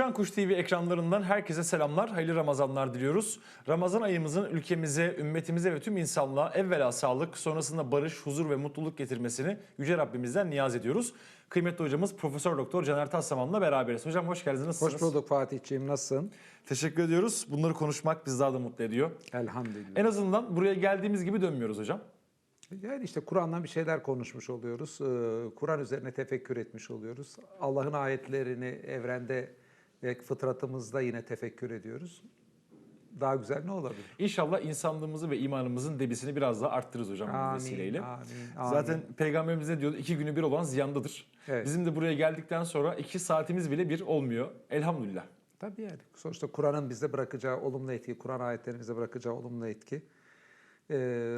Uçan Kuş TV ekranlarından herkese selamlar, hayırlı Ramazanlar diliyoruz. Ramazan ayımızın ülkemize, ümmetimize ve tüm insanlığa evvela sağlık, sonrasında barış, huzur ve mutluluk getirmesini Yüce Rabbimizden niyaz ediyoruz. Kıymetli hocamız Profesör Doktor Caner Taslaman'la beraberiz. Hocam hoş geldiniz. Nasılsınız? Hoş bulduk Fatihciğim nasılsın? Teşekkür ediyoruz. Bunları konuşmak bizi daha da mutlu ediyor. Elhamdülillah. En azından buraya geldiğimiz gibi dönmüyoruz hocam. Yani işte Kur'an'dan bir şeyler konuşmuş oluyoruz. Ee, Kur'an üzerine tefekkür etmiş oluyoruz. Allah'ın ayetlerini evrende ve fıtratımızda yine tefekkür ediyoruz. Daha güzel ne olabilir? İnşallah insanlığımızı ve imanımızın debisini biraz daha arttırırız hocam bu Amin, vesileyle. amin, amin. Zaten peygamberimiz ne diyordu? İki günü bir olan ziyandadır. Evet. Bizim de buraya geldikten sonra iki saatimiz bile bir olmuyor. Elhamdülillah. Tabii yani. Sonuçta Kur'an'ın bize bırakacağı olumlu etki, Kur'an ayetlerinin bize bırakacağı olumlu etki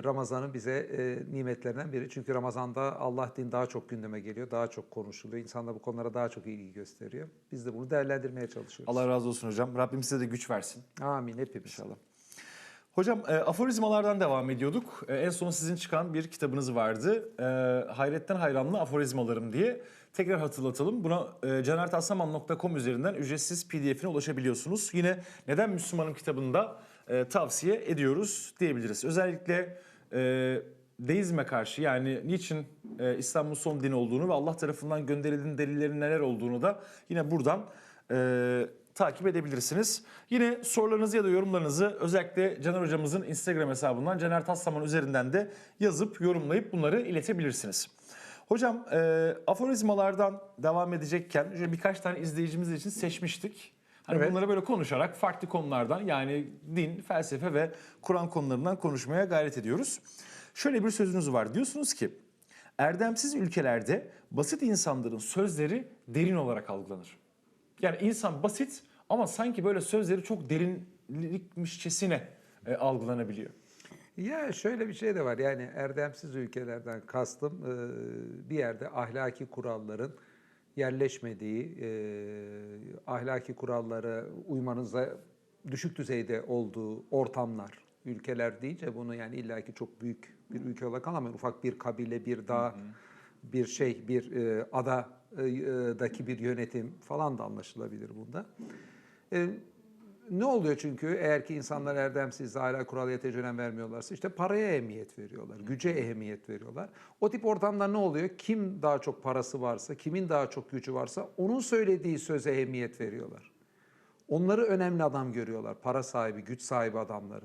Ramazan'ın bize e, nimetlerinden biri. Çünkü Ramazan'da Allah din daha çok gündeme geliyor, daha çok konuşuluyor. İnsanlar bu konulara daha çok ilgi gösteriyor. Biz de bunu değerlendirmeye çalışıyoruz. Allah razı olsun hocam. Rabbim size de güç versin. Amin hepimiz. İnşallah. Hocam e, aforizmalardan devam ediyorduk. E, en son sizin çıkan bir kitabınız vardı. E, Hayretten Hayranlı Aforizmalarım diye. Tekrar hatırlatalım. Buna e, canertaslaman.com üzerinden ücretsiz pdf'ine ulaşabiliyorsunuz. Yine Neden Müslümanım kitabında e, tavsiye ediyoruz diyebiliriz. Özellikle e, deizme karşı yani niçin e, İslam'ın son din olduğunu ve Allah tarafından gönderilen delillerin neler olduğunu da yine buradan e, takip edebilirsiniz. Yine sorularınızı ya da yorumlarınızı özellikle Caner hocamızın Instagram hesabından Caner Taslaman üzerinden de yazıp yorumlayıp bunları iletebilirsiniz. Hocam e, aforizmalardan devam edecekken birkaç tane izleyicimiz için seçmiştik. Hani Evet. bunları böyle konuşarak farklı konulardan yani din, felsefe ve Kur'an konularından konuşmaya gayret ediyoruz. Şöyle bir sözünüz var. Diyorsunuz ki erdemsiz ülkelerde basit insanların sözleri derin olarak algılanır. Yani insan basit ama sanki böyle sözleri çok derinlikmişçesine e, algılanabiliyor. Ya şöyle bir şey de var yani erdemsiz ülkelerden kastım e, bir yerde ahlaki kuralların yerleşmediği, e, ahlaki kurallara uymanıza düşük düzeyde olduğu ortamlar, ülkeler deyince bunu yani illaki çok büyük bir ülke olarak anlamayın. Ufak bir kabile, bir dağ, bir şey, bir e, adadaki bir yönetim falan da anlaşılabilir bunda. E, ne oluyor çünkü eğer ki insanlar erdemsiz, hala kural yeterince önem vermiyorlarsa işte paraya ehemmiyet veriyorlar, güce ehemmiyet veriyorlar. O tip ortamda ne oluyor? Kim daha çok parası varsa, kimin daha çok gücü varsa onun söylediği söze ehemmiyet veriyorlar. Onları önemli adam görüyorlar, para sahibi, güç sahibi adamları.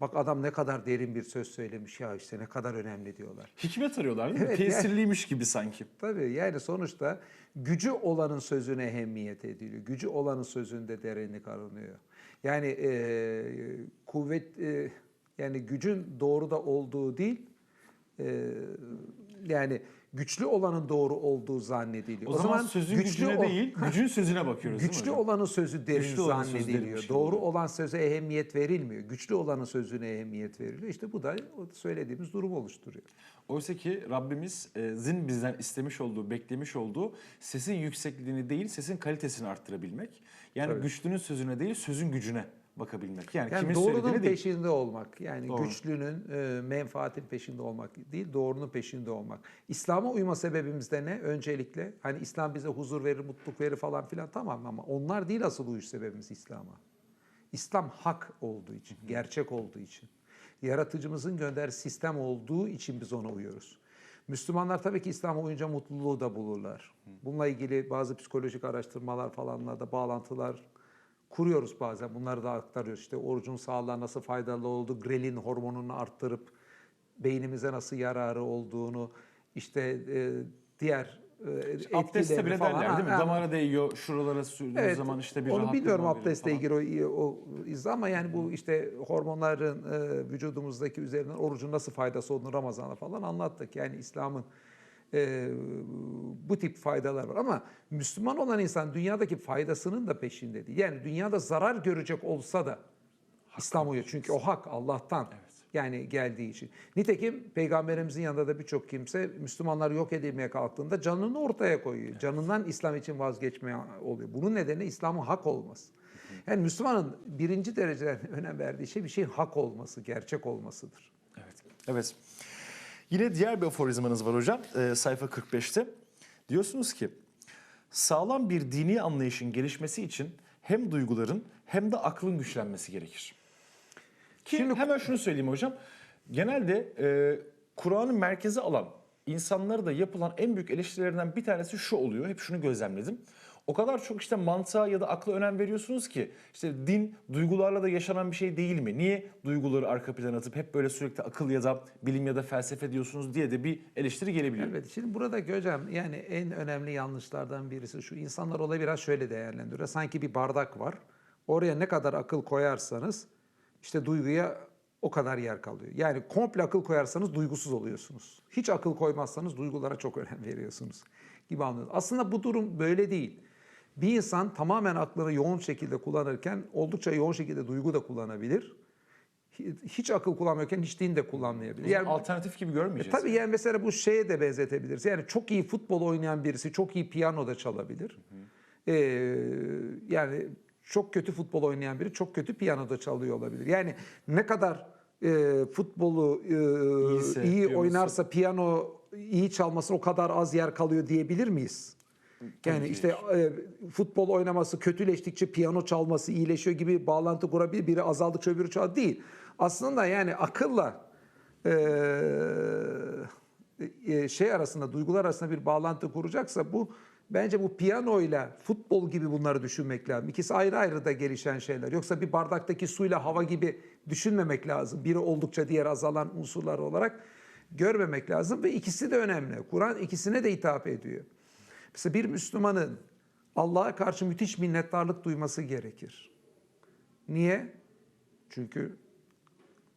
Bak adam ne kadar derin bir söz söylemiş ya işte ne kadar önemli diyorlar. Hikmet arıyorlar değil mi? Evet, yani- Tesirliymiş gibi sanki. Tabii yani sonuçta gücü olanın sözüne ehemmiyet ediliyor. Gücü olanın sözünde derinlik aranıyor. Yani e, kuvvet e, yani gücün doğru da olduğu değil e, yani güçlü olanın doğru olduğu zannediliyor. O, zaman, sözün gücüne ol- değil, gücün sözüne bakıyoruz değil mi Güçlü olanın sözü derin Güçlü zannediliyor. derinmiş gibi Doğru olan söze ehemmiyet verilmiyor. Güçlü olanın sözüne ehemmiyet veriliyor. İşte bu da o söylediğimiz durumu oluşturuyor. Oysa ki Rabbimiz e, zin bizden istemiş olduğu, beklemiş olduğu sesin yüksekliğini değil, sesin kalitesini arttırabilmek. Yani Tabii. güçlünün sözüne değil, sözün gücüne bakabilmek. Yani, Yani kimin doğrunun söylediğini değil. peşinde olmak. Yani Doğru. güçlünün e, menfaatin peşinde olmak değil, doğrunun peşinde olmak. İslam'a uyma sebebimiz de ne? Öncelikle hani İslam bize huzur verir, mutluluk verir falan filan tamam ama onlar değil asıl uyuş sebebimiz İslam'a. İslam hak olduğu için, gerçek olduğu için. Yaratıcımızın gönderdiği sistem olduğu için biz ona uyuyoruz. Müslümanlar tabii ki İslam'a uyunca mutluluğu da bulurlar. Bununla ilgili bazı psikolojik araştırmalar falanla da bağlantılar kuruyoruz bazen. Bunları da aktarıyoruz. İşte orucun sağlığa nasıl faydalı olduğu, grelin hormonunu arttırıp beynimize nasıl yararı olduğunu, işte e, diğer e, etkilerini bile falan. derler değil mi? Ha. Damara değiyor, şuralara sürdüğü zaman işte bir onu veriyor abdestle ilgili o, o izah ama yani bu işte hormonların e, vücudumuzdaki üzerinden orucun nasıl faydası olduğunu Ramazan'da falan anlattık. Yani İslam'ın e, bu tip faydalar var ama Müslüman olan insan dünyadaki faydasının da peşinde değil. Yani dünyada zarar görecek olsa da İslam uyuyor. Çünkü o hak Allah'tan. Yani geldiği için. Nitekim peygamberimizin yanında da birçok kimse Müslümanlar yok edilmeye kalktığında canını ortaya koyuyor. Canından İslam için vazgeçmeye oluyor. Bunun nedeni İslam'ın hak olması. Yani Müslümanın birinci dereceden önem verdiği şey bir şeyin hak olması, gerçek olmasıdır. Evet. Evet. Yine diğer bir aforizmanız var hocam e, sayfa 45'te. Diyorsunuz ki sağlam bir dini anlayışın gelişmesi için hem duyguların hem de aklın güçlenmesi gerekir. Ki Şimdi- hemen şunu söyleyeyim hocam. Genelde e, Kur'an'ı merkeze alan insanlara da yapılan en büyük eleştirilerinden bir tanesi şu oluyor. Hep şunu gözlemledim. O kadar çok işte mantığa ya da akla önem veriyorsunuz ki işte din duygularla da yaşanan bir şey değil mi? Niye duyguları arka plana atıp hep böyle sürekli akıl ya da bilim ya da felsefe diyorsunuz diye de bir eleştiri gelebiliyor. Evet şimdi buradaki hocam yani en önemli yanlışlardan birisi şu insanlar olayı biraz şöyle değerlendiriyor. Sanki bir bardak var. Oraya ne kadar akıl koyarsanız işte duyguya o kadar yer kalıyor. Yani komple akıl koyarsanız duygusuz oluyorsunuz. Hiç akıl koymazsanız duygulara çok önem veriyorsunuz gibi anlıyoruz. Aslında bu durum böyle değil. Bir insan tamamen aklını yoğun şekilde kullanırken oldukça yoğun şekilde duygu da kullanabilir. Hiç akıl kullanmıyorken hiç din de kullanmayabilir. Yani, alternatif gibi görmeyeceğiz. E, tabii yani mesela bu şeye de benzetebiliriz. Yani çok iyi futbol oynayan birisi çok iyi piyano da çalabilir. Ee, yani çok kötü futbol oynayan biri çok kötü piyano da çalıyor olabilir. Yani ne kadar e, futbolu e, İyiyse, iyi oynarsa piyano iyi çalması o kadar az yer kalıyor diyebilir miyiz? Yani işte e, futbol oynaması kötüleştikçe piyano çalması iyileşiyor gibi bağlantı kurabilir. Biri azaldıkça öbürü çoğalır değil. Aslında yani akılla e, şey arasında, duygular arasında bir bağlantı kuracaksa bu bence bu piyanoyla futbol gibi bunları düşünmek lazım. İkisi ayrı ayrı da gelişen şeyler. Yoksa bir bardaktaki suyla hava gibi düşünmemek lazım. Biri oldukça diğer azalan unsurlar olarak görmemek lazım ve ikisi de önemli. Kur'an ikisine de hitap ediyor. Mesela bir Müslümanın Allah'a karşı müthiş minnettarlık duyması gerekir. Niye? Çünkü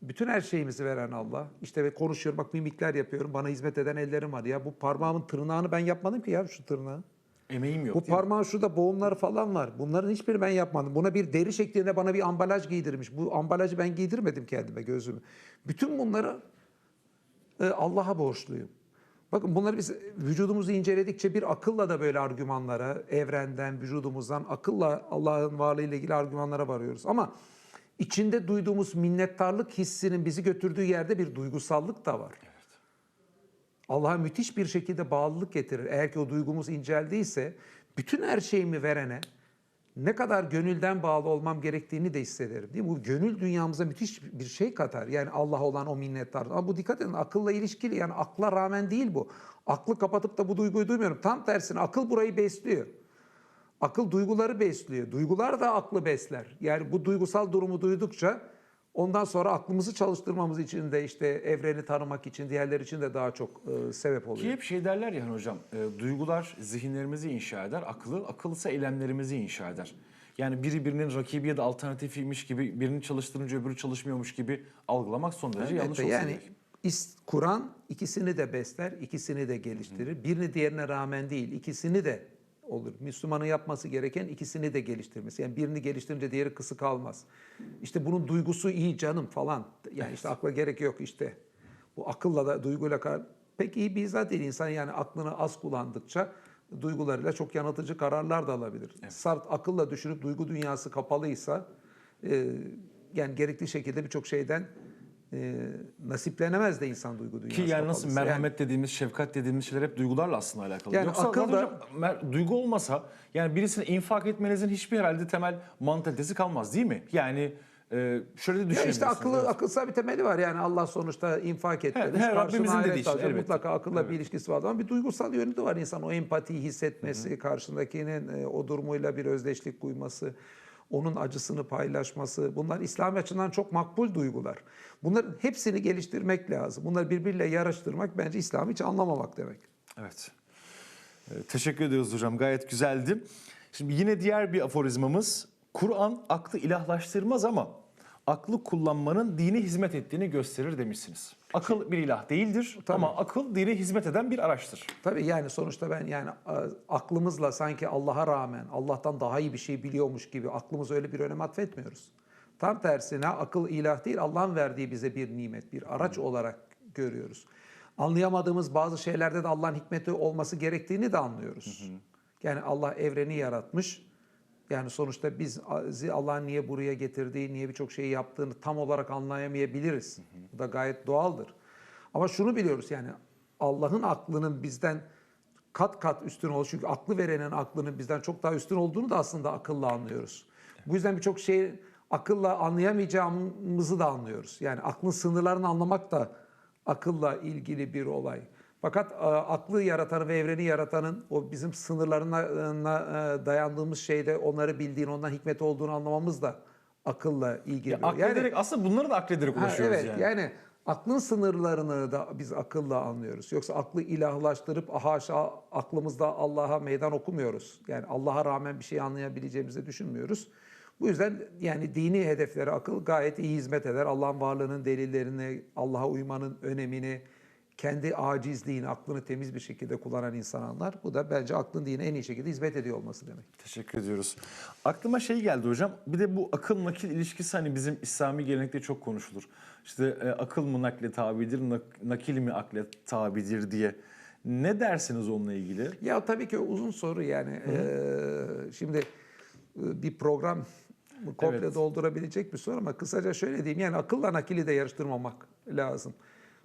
bütün her şeyimizi veren Allah. İşte ve konuşuyorum bak mimikler yapıyorum. Bana hizmet eden ellerim var. Ya bu parmağımın tırnağını ben yapmadım ki ya şu tırnağı. Emeğim yok Bu parmağın şurada boğumları falan var. Bunların hiçbirini ben yapmadım. Buna bir deri şeklinde bana bir ambalaj giydirmiş. Bu ambalajı ben giydirmedim kendime gözümü. Bütün bunları e, Allah'a borçluyum. Bakın bunları biz vücudumuzu inceledikçe bir akılla da böyle argümanlara, evrenden, vücudumuzdan akılla Allah'ın varlığıyla ilgili argümanlara varıyoruz. Ama içinde duyduğumuz minnettarlık hissinin bizi götürdüğü yerde bir duygusallık da var. Allah'a müthiş bir şekilde bağlılık getirir. Eğer ki o duygumuz inceldiyse bütün her şeyimi verene ne kadar gönülden bağlı olmam gerektiğini de hissederim. Değil mi? Bu gönül dünyamıza müthiş bir şey katar. Yani Allah olan o minnettar. Ama bu dikkat edin akılla ilişkili yani akla rağmen değil bu. Aklı kapatıp da bu duyguyu duymuyorum. Tam tersine akıl burayı besliyor. Akıl duyguları besliyor. Duygular da aklı besler. Yani bu duygusal durumu duydukça ondan sonra aklımızı çalıştırmamız için de işte evreni tanımak için, diğerler için de daha çok e, sebep oluyor. Ki hep şey derler ya hani hocam, e, duygular zihinlerimizi inşa eder, akıl, akıl ise eylemlerimizi inşa eder. Yani biri birinin rakibi ya da alternatifiymiş gibi, birini çalıştırınca öbürü çalışmıyormuş gibi algılamak son derece Evet, yanlış olsa yani is- Kur'an ikisini de besler, ikisini de geliştirir. Birini diğerine rağmen değil, ikisini de olur. Müslümanın yapması gereken ikisini de geliştirmesi. Yani birini geliştirince diğeri kısık kalmaz. İşte bunun duygusu iyi canım falan. Yani işte akla gerek yok işte. Bu akılla da duyguyla kar pek iyi bir izah değil. İnsan yani aklını az kullandıkça duygularıyla çok yanıltıcı kararlar da alabilir. Sart akılla düşünüp duygu dünyası kapalıysa e, yani gerekli şekilde birçok şeyden e, nasiplenemez de insan duygu dünyası Ki yani nasıl kapalıysa. Yani merhamet dediğimiz, şefkat dediğimiz şeyler hep duygularla aslında alakalı. Yani Yoksa akıl da- mer- duygu olmasa yani birisine infak etmenizin hiçbir herhalde temel mantalitesi kalmaz değil mi? Yani e, şöyle de düşünebilirsiniz. işte akıllı, evet. akılsal bir temeli var yani Allah sonuçta infak etti. Evet, her Rabbimizin dediği şey, elbette. Mutlaka akılla bir ilişkisi var ama bir duygusal yönü de var insan. O empatiyi hissetmesi, karşındakinin e, o durumuyla bir özdeşlik duyması, onun acısını paylaşması. Bunlar İslami açıdan çok makbul duygular. Bunların hepsini geliştirmek lazım. Bunları birbiriyle yarıştırmak bence İslam'ı hiç anlamamak demek. Evet. Ee, Teşekkür ediyoruz hocam. Gayet güzeldi. Şimdi yine diğer bir aforizmamız. Kur'an aklı ilahlaştırmaz ama aklı kullanmanın dine hizmet ettiğini gösterir demişsiniz. Akıl bir ilah değildir ama akıl dine hizmet eden bir araçtır. Tabii yani sonuçta ben yani aklımızla sanki Allah'a rağmen Allah'tan daha iyi bir şey biliyormuş gibi aklımıza öyle bir önem atfetmiyoruz. Tam tersine akıl ilah değil Allah'ın verdiği bize bir nimet, bir araç olarak görüyoruz. Anlayamadığımız bazı şeylerde de Allah'ın hikmeti olması gerektiğini de anlıyoruz. Yani Allah evreni yaratmış. Yani sonuçta biz Allah'ın niye buraya getirdiği, niye birçok şeyi yaptığını tam olarak anlayamayabiliriz. Bu da gayet doğaldır. Ama şunu biliyoruz yani Allah'ın aklının bizden kat kat üstün olduğu çünkü aklı verenin aklının bizden çok daha üstün olduğunu da aslında akılla anlıyoruz. Bu yüzden birçok şeyi akılla anlayamayacağımızı da anlıyoruz. Yani aklın sınırlarını anlamak da akılla ilgili bir olay. Fakat e, aklı yaratanı ve evreni yaratanın o bizim sınırlarına e, dayandığımız şeyde onları bildiğini, ondan hikmet olduğunu anlamamız da akılla ilgili. Ya aklederek aslında bunları da aklederek Ha, ulaşıyoruz evet yani. yani. aklın sınırlarını da biz akılla anlıyoruz. Yoksa aklı ilahlaştırıp haşa aklımızda Allah'a meydan okumuyoruz. Yani Allah'a rağmen bir şey anlayabileceğimizi düşünmüyoruz. Bu yüzden yani dini hedeflere akıl gayet iyi hizmet eder. Allah'ın varlığının delillerini, Allah'a uymanın önemini, kendi acizliğini, aklını temiz bir şekilde kullanan insan anlar. Bu da bence aklın dine en iyi şekilde hizmet ediyor olması demek. Teşekkür ediyoruz. Aklıma şey geldi hocam. Bir de bu akıl nakil ilişkisi hani bizim İslami gelenekte çok konuşulur. İşte e, akıl mı nakle tabidir, nak- nakil mi akle tabidir diye. Ne dersiniz onunla ilgili? Ya tabii ki uzun soru yani. Ee, şimdi e, bir program komple Evet. doldurabilecek bir soru ama kısaca şöyle diyeyim. Yani akılla nakili de yarıştırmamak lazım.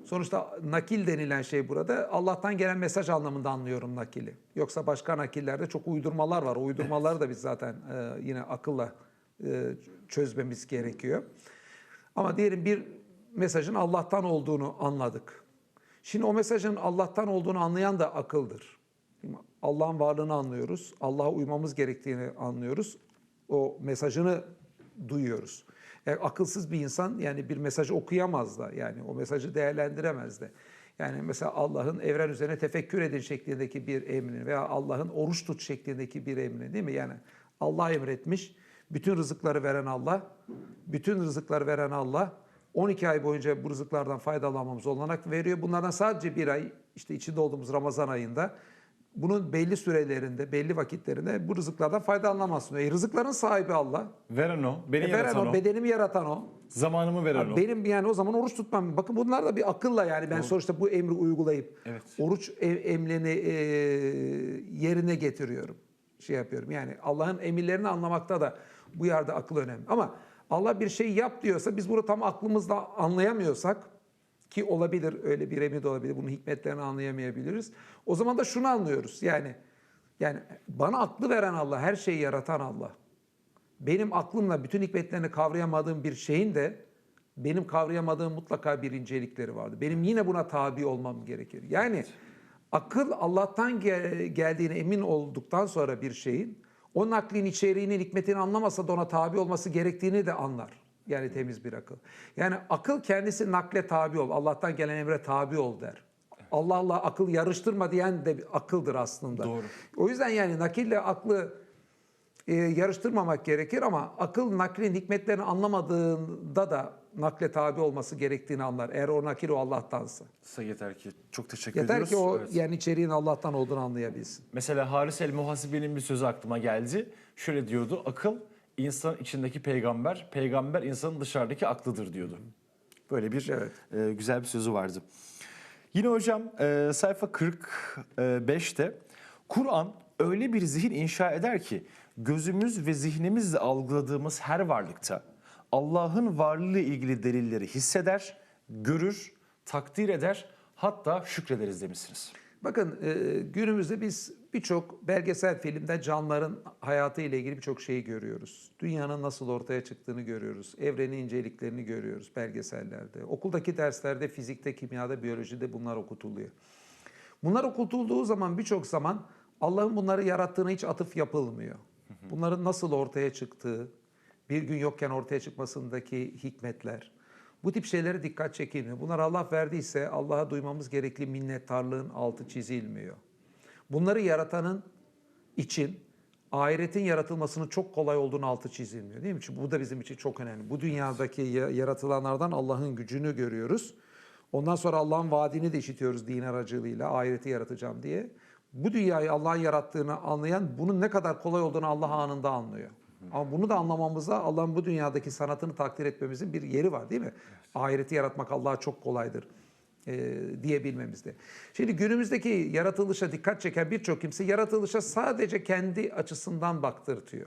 Sonuçta nakil denilen şey burada Allah'tan gelen mesaj anlamında anlıyorum nakili. Yoksa başka nakillerde çok uydurmalar var. Uydurmaları da biz zaten e, yine akılla e, çözmemiz gerekiyor. Ama diyelim bir mesajın Allah'tan olduğunu anladık. Şimdi o mesajın Allah'tan olduğunu anlayan da akıldır. Allah'ın varlığını anlıyoruz. Allah'a uymamız gerektiğini anlıyoruz. O mesajını duyuyoruz. Yani akılsız bir insan yani bir mesajı okuyamaz da yani o mesajı değerlendiremez de. Yani mesela Allah'ın evren üzerine tefekkür edin şeklindeki bir emrini veya Allah'ın oruç tut şeklindeki bir emrini değil mi? Yani Allah emretmiş. Bütün rızıkları veren Allah. Bütün rızıkları veren Allah. 12 ay boyunca bu rızıklardan faydalanmamız olanak veriyor. Bunlardan sadece bir ay işte içinde olduğumuz Ramazan ayında bunun belli sürelerinde, belli vakitlerinde bu rızıklardan faydalanamazsın. E, rızıkların sahibi Allah. Veren o, beni E, veren yaratan o, o, bedenimi yaratan o. zamanımı veren o. Benim yani o zaman oruç tutmam. Bakın bunlar da bir akılla yani ben sonuçta bu emri uygulayıp Evet. oruç em- emrini e, yerine getiriyorum. Şey yapıyorum. Yani Allah'ın emirlerini anlamakta da bu yerde akıl önemli. Ama Allah bir şey yap diyorsa biz bunu tam aklımızla anlayamıyorsak ki olabilir öyle bir emir de olabilir. Bunun hikmetlerini anlayamayabiliriz. O zaman da şunu anlıyoruz. Yani yani bana aklı veren Allah, her şeyi yaratan Allah benim aklımla bütün hikmetlerini kavrayamadığım bir şeyin de benim kavrayamadığım mutlaka bir incelikleri vardı. Benim yine buna tabi olmam gerekir. Yani akıl Allah'tan gel- geldiğine emin olduktan sonra bir şeyin o naklin içeriğinin hikmetini anlamasa da ona tabi olması gerektiğini de anlar. Yani temiz bir akıl. Yani akıl kendisi nakle tabi ol. Allah'tan gelen emre tabi ol der. Allah'la akıl yarıştırma diyen de bir akıldır aslında. Doğru. O yüzden yani nakille aklı e, yarıştırmamak gerekir ama akıl naklin hikmetlerini anlamadığında da nakle tabi olması gerektiğini anlar. Eğer o nakil o Allah'tansa. Size yeter ki çok teşekkür Yeter ediyoruz. ki o Evet. yani içeriğin Allah'tan olduğunu anlayabilsin. Mesela Haris el Muhasibe'nin bir sözü aklıma geldi. Şöyle diyordu. Akıl insan içindeki peygamber, peygamber insanın dışarıdaki aklıdır diyordu. Böyle bir Evet. e, güzel bir sözü vardı. Yine hocam e, sayfa 45'te Kur'an öyle bir zihin inşa eder ki gözümüz ve zihnimizle algıladığımız her varlıkta Allah'ın varlığı ilgili delilleri hisseder, görür, takdir eder, hatta şükrederiz demişsiniz. Bakın e, günümüzde biz birçok belgesel filmde canlıların hayatı ile ilgili birçok şeyi görüyoruz. Dünyanın nasıl ortaya çıktığını görüyoruz. Evrenin inceliklerini görüyoruz belgesellerde. Okuldaki derslerde fizikte, kimyada, biyolojide bunlar okutuluyor. Bunlar okutulduğu zaman birçok zaman Allah'ın bunları yarattığına hiç atıf yapılmıyor. Bunların nasıl ortaya çıktığı, bir gün yokken ortaya çıkmasındaki hikmetler. Bu tip şeylere dikkat çekilmiyor. Bunlar Allah verdiyse Allah'a duymamız gerekli minnettarlığın altı çizilmiyor. Bunları yaratanın için ahiretin yaratılmasının çok kolay olduğunu altı çizilmiyor değil mi? Çünkü bu da bizim için çok önemli. Bu dünyadaki ya- yaratılanlardan Allah'ın gücünü görüyoruz. Ondan sonra Allah'ın vaadini de işitiyoruz din aracılığıyla ahireti yaratacağım diye. Bu dünyayı Allah'ın yarattığını anlayan bunun ne kadar kolay olduğunu Allah anında anlıyor. Ama bunu da anlamamıza Allah'ın bu dünyadaki sanatını takdir etmemizin bir yeri var değil mi? Ahireti yaratmak Allah'a çok kolaydır e, diyebilmemizde. Şimdi günümüzdeki yaratılışa dikkat çeken birçok kimse yaratılışa sadece kendi açısından baktırtıyor.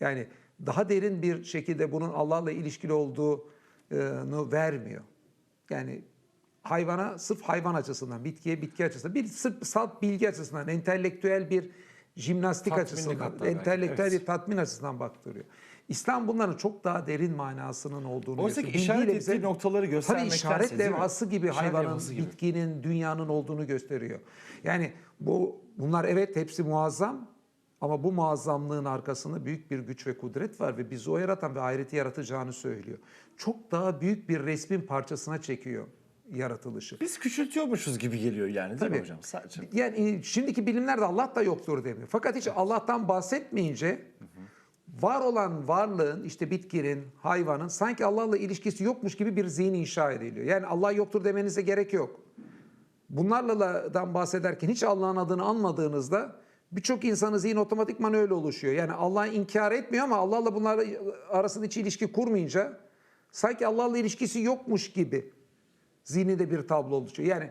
Yani daha derin bir şekilde bunun Allah'la ilişkili olduğunu vermiyor. Yani hayvana sırf hayvan açısından, bitkiye bitki açısından, bir sırf salt bilgi açısından, entelektüel bir jimnastik Tatminlik açısından, belki, entelektüel evet. bir tatmin açısından baktırıyor. İslam bunların çok daha derin manasının olduğunu Oysa ki işaret ettiği bize- noktaları Tabii göstermektense işaret değil mi? levhası gibi İşaret hayvanın, gibi. bitkinin, dünyanın olduğunu gösteriyor. Yani bu bunlar evet hepsi muazzam ama bu muazzamlığın arkasında büyük bir güç ve kudret var ve bizi o yaratan ve ahireti yaratacağını söylüyor. Çok daha büyük bir resmin parçasına çekiyor yaratılışı. Biz küçültüyormuşuz gibi geliyor yani değil mi Tabii. hocam? Sadece. Yani şimdiki bilimlerde Allah da yoktur demiyor. Fakat hiç Allah'tan bahsetmeyince var olan varlığın işte bitkinin, hayvanın sanki Allah'la ilişkisi yokmuş gibi bir zihin inşa ediliyor. Yani Allah yoktur demenize gerek yok. Bunlarla bahsederken hiç Allah'ın adını anmadığınızda birçok insanın zihni otomatikman öyle oluşuyor. Yani Allah'ı inkar etmiyor ama Allah'la bunlar arasında hiç ilişki kurmayınca sanki Allah'la ilişkisi yokmuş gibi zihninde bir tablo oluşuyor. Yani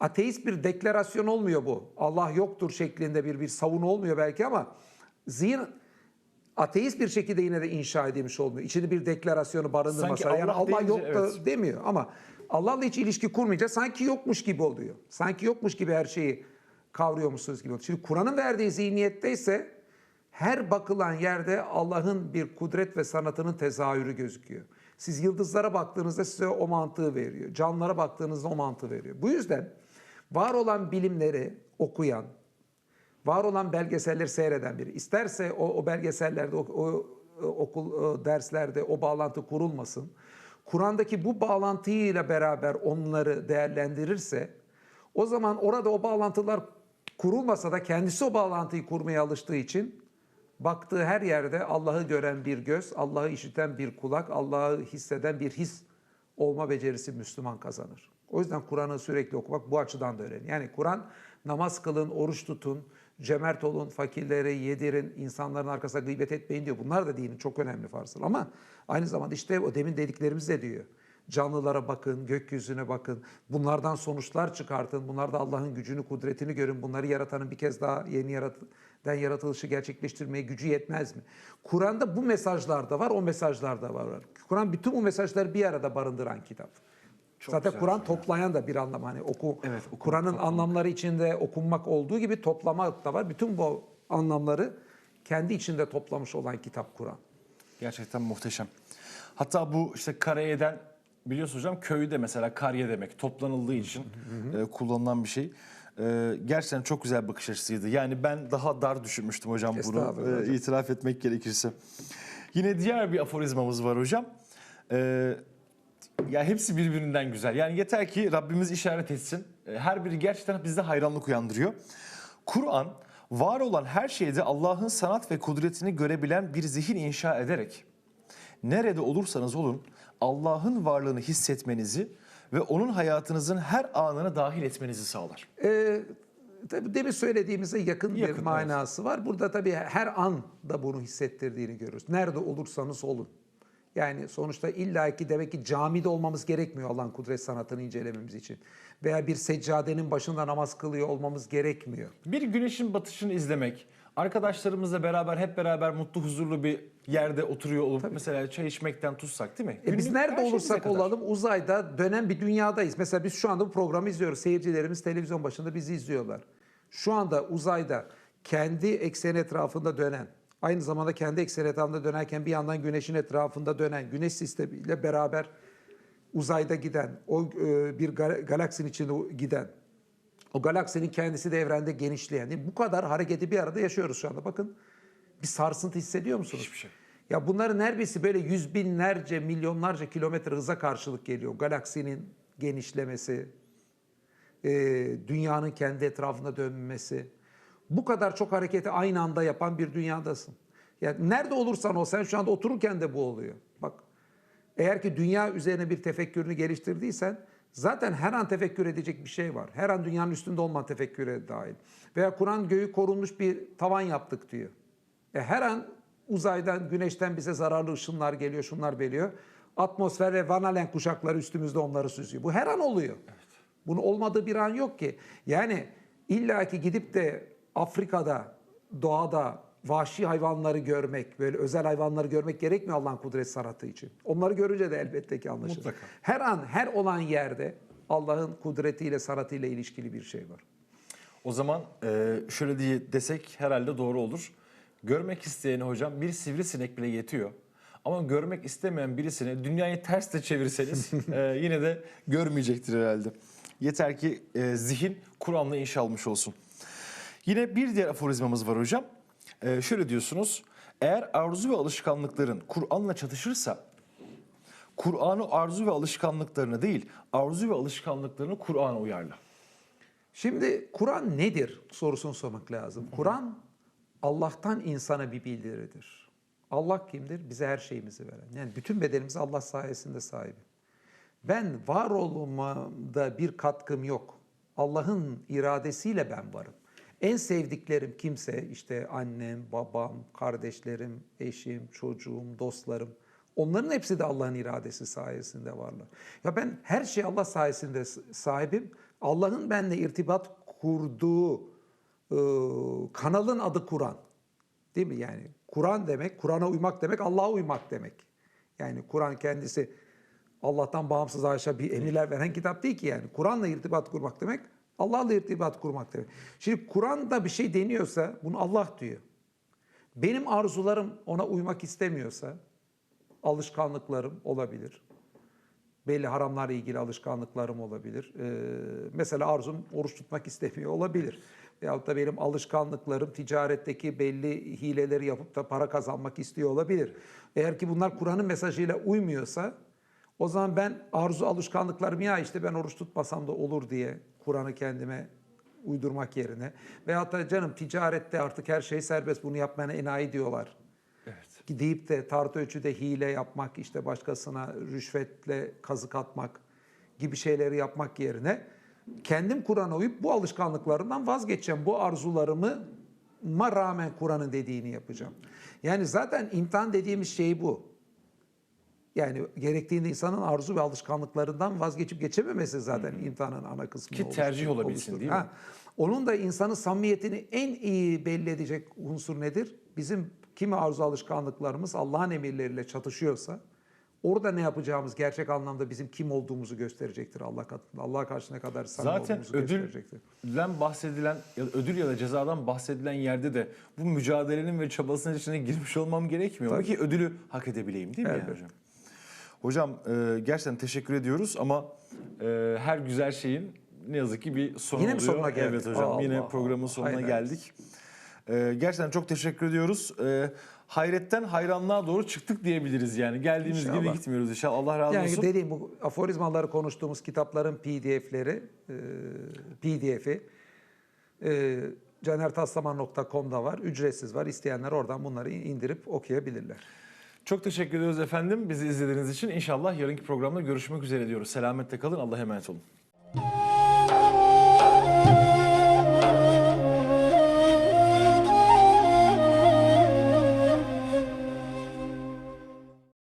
ateist bir deklarasyon olmuyor bu. Allah yoktur şeklinde bir bir savunu olmuyor belki ama zihin ateist bir şekilde yine de inşa edilmiş olmuyor. İçinde bir deklarasyonu barındırmasa. Sanki yani Allah Allah deyince, yok da evet. demiyor ama Allah'la hiç ilişki kurmayınca sanki yokmuş gibi oluyor. Sanki yokmuş gibi her şeyi kavruyormuşsunuz gibi oluyor. Şimdi Kur'an'ın verdiği zihniyette ise her bakılan yerde Allah'ın bir kudret ve sanatının tezahürü gözüküyor. Siz yıldızlara baktığınızda size o mantığı veriyor. Canlılara baktığınızda o mantığı veriyor. Bu yüzden var olan bilimleri okuyan, var olan belgeselleri seyreden biri. İsterse o, o belgesellerde, o, o- o okul o derslerde o bağlantı kurulmasın. Kur'an'daki bu bağlantıyla beraber onları değerlendirirse o zaman orada o bağlantılar kurulmasa da kendisi o bağlantıyı kurmaya alıştığı için baktığı her yerde Allah'ı gören bir göz, Allah'ı işiten bir kulak, Allah'ı hisseden bir his olma becerisi Müslüman kazanır. O yüzden Kur'an'ı sürekli okumak bu açıdan da önemli. Yani Kur'an namaz kılın, oruç tutun, cömert olun, fakirlere yedirin, insanların arkasına gıybet etmeyin diyor. Bunlar da dinin çok önemli farzlar. Ama aynı zamanda işte o demin dediklerimiz de diyor. Canlılara bakın, gökyüzüne bakın. Bunlardan sonuçlar çıkartın. Bunlarda Allah'ın gücünü, kudretini görün. Bunları yaratanın bir kez daha yeni yaratıdan yaratılışı gerçekleştirmeye gücü yetmez mi? Kur'an'da bu mesajlar da var, o mesajlar da var. Kur'an bütün bu mesajları bir arada barındıran kitap. Çok Zaten Kur'an hocam. toplayan da bir anlam. Hani oku, Evet, Kur'an'ın anlamları içinde okunmak olduğu gibi toplamak da var. Bütün bu anlamları kendi içinde toplamış olan kitap Kur'an. Gerçekten muhteşem. Hatta bu işte karayeden biliyorsunuz hocam köyü de mesela karye demek toplanıldığı için e, kullanılan bir şey. E, gerçekten çok güzel bir bakış açısıydı. Yani ben daha dar düşünmüştüm hocam bunu e, hocam. itiraf etmek gerekirse. Yine diğer bir aforizmamız var hocam. E, ya hepsi birbirinden güzel. Yani yeter ki Rabbimiz işaret etsin. E, Her biri gerçekten bizde hayranlık uyandırıyor. Kur'an var olan her şeyde Allah'ın sanat ve kudretini görebilen bir zihin inşa ederek nerede olursanız olun Allah'ın varlığını hissetmenizi ve onun hayatınızın her anına dahil etmenizi sağlar. Ee, tabii demin söylediğimize yakın, Yakın, bir manası var. Burada tabii her an da bunu hissettirdiğini görürüz. Nerede olursanız olun. Yani sonuçta illaki demek ki camide olmamız gerekmiyor Allah'ın kudret sanatını incelememiz için. Veya bir seccadenin başında namaz kılıyor olmamız gerekmiyor. Bir güneşin batışını izlemek, arkadaşlarımızla beraber hep beraber mutlu huzurlu bir yerde oturuyor olup mesela çay içmekten tutsak değil mi? E biz nerede olursak kadar. olalım uzayda dönen bir dünyadayız. Mesela biz şu anda bu programı izliyoruz. Seyircilerimiz televizyon başında bizi izliyorlar. Şu anda uzayda kendi ekseni etrafında dönen, aynı zamanda kendi ekseni etrafında dönerken bir yandan güneşin etrafında dönen, güneş sistemiyle beraber uzayda giden, o e, bir gal- galaksinin içinde giden, o galaksinin kendisi de evrende genişleyen, bu kadar hareketi bir arada yaşıyoruz şu anda. Bakın bir sarsıntı hissediyor musunuz? Hiçbir şey. Ya bunların neredeyse böyle yüz binlerce, milyonlarca kilometre hıza karşılık geliyor. Galaksinin genişlemesi, e, dünyanın kendi etrafında dönmesi. Bu kadar çok hareketi aynı anda yapan bir dünyadasın. Yani nerede olursan ol, sen şu anda otururken de bu oluyor. Bak, eğer ki dünya üzerine bir tefekkürünü geliştirdiysen zaten her an tefekkür edecek bir şey var. Her an dünyanın üstünde olman tefekküre dahil. Veya Kur'an göğü korunmuş bir tavan yaptık diyor. E her an uzaydan, güneşten bize zararlı ışınlar geliyor, şunlar geliyor. Atmosfer ve Van Allen kuşakları üstümüzde onları süzüyor. Bu her an oluyor. Bunun olmadığı bir an yok ki. Yani illaki gidip de Afrika'da, doğada vahşi hayvanları görmek, böyle özel hayvanları görmek gerekmiyor Allah'ın kudret sanatı için. Onları görünce de elbette ki anlaşılır. Mutlaka. Her an, her olan yerde Allah'ın kudretiyle, sanatıyla ilişkili bir şey var. O zaman e, şöyle diye desek herhalde doğru olur. Görmek isteyene hocam bir sivrisinek bile yetiyor. Ama görmek istemeyen birisine dünyayı ters de çevirseniz e, yine de görmeyecektir herhalde. Yeter ki e, zihin Kur'an'la inşa olmuş olsun. Yine bir diğer aforizmamız var hocam. E, şöyle diyorsunuz. Eğer arzu ve alışkanlıkların Kur'an'la çatışırsa Kur'an'ı arzu ve alışkanlıklarını değil, arzu ve alışkanlıklarını Kur'an'a uyarla. Şimdi Kur'an nedir sorusunu sormak lazım. Kur'an Allah'tan insana bir bildiridir. Allah kimdir? Bize her şeyimizi veren. Yani bütün bedenimiz Allah sayesinde sahibi. Ben var olmamda bir katkım yok. Allah'ın iradesiyle ben varım. En sevdiklerim kimse işte annem, babam, kardeşlerim, eşim, çocuğum, dostlarım. Onların hepsi de Allah'ın iradesi sayesinde varlar. Ya ben her şey Allah sayesinde sahibim. Allah'ın benimle irtibat kurduğu e, kanalın adı Kur'an. Değil mi? Yani Kur'an demek, Kur'an'a uymak demek, Allah'a uymak demek. Yani Kur'an kendisi Allah'tan bağımsız aşağı bir emirler veren kitap değil ki yani. Kur'an'la irtibat kurmak demek, Allah'la irtibat kurmak demek. Şimdi Kur'an'da bir şey deniyorsa bunu Allah diyor. Benim arzularım ona uymak istemiyorsa alışkanlıklarım olabilir. Belli haramlarla ilgili alışkanlıklarım olabilir. Ee, mesela arzum oruç tutmak istemiyor olabilir. Veyahut da benim alışkanlıklarım ticaretteki belli hileleri yapıp da para kazanmak istiyor olabilir. Eğer ki bunlar Kur'an'ın mesajıyla uymuyorsa o zaman ben arzu alışkanlıklarım ya işte ben oruç tutmasam da olur diye Kur'an'ı kendime uydurmak yerine veyahut da canım ticarette artık her şey serbest bunu yapmana enayi diyorlar Evet. deyip de tartı ölçüde hile yapmak, işte başkasına rüşvetle kazık atmak gibi şeyleri yapmak yerine kendim Kur'an'a uyup bu alışkanlıklarından vazgeçeceğim. Bu arzularımı ma rağmen Kur'an'ın dediğini yapacağım. Yani zaten imtihan dediğimiz şey bu. Yani gerektiğinde insanın arzu ve alışkanlıklarından vazgeçip geçememesi zaten imtihanın ana kısmı. Ki tercih olabilsin, değil mi? Onun da insanın samimiyetini en iyi belli edecek unsur nedir? Bizim kimi arzu alışkanlıklarımız Allah'ın emirleriyle çatışıyorsa orada ne yapacağımız gerçek anlamda bizim kim olduğumuzu gösterecektir Allah katında. Allah karşısına kadar samimi Zaten olduğumuzu gösterecektir. ödülden bahsedilen ya da ödül ya da cezadan bahsedilen yerde de bu mücadelenin ve çabasının içine girmiş olmam gerekmiyor mu ki ödülü hak edebileyim değil mi yani Elbette. hocam? Hocam e, gerçekten teşekkür ediyoruz ama e, her güzel şeyin ne yazık ki bir sonu Yine oluyor. sonuna geldik? Evet hocam Allah yine Allah. programın sonuna Hayır, geldik. E, gerçekten çok teşekkür ediyoruz. E, hayretten hayranlığa doğru çıktık diyebiliriz yani. Geldiğimiz gibi İnşallah. gitmiyoruz inşallah. Allah razı Yani olsun. dediğim bu aforizmaları konuştuğumuz kitapların PDF'leri, e, PDF'i e, canertaslaman.com'da var. Ücretsiz var. İsteyenler oradan bunları indirip okuyabilirler. Çok teşekkür ediyoruz efendim bizi izlediğiniz için. İnşallah yarınki programda görüşmek üzere diyoruz. Selametle kalın. Allah'a emanet olun.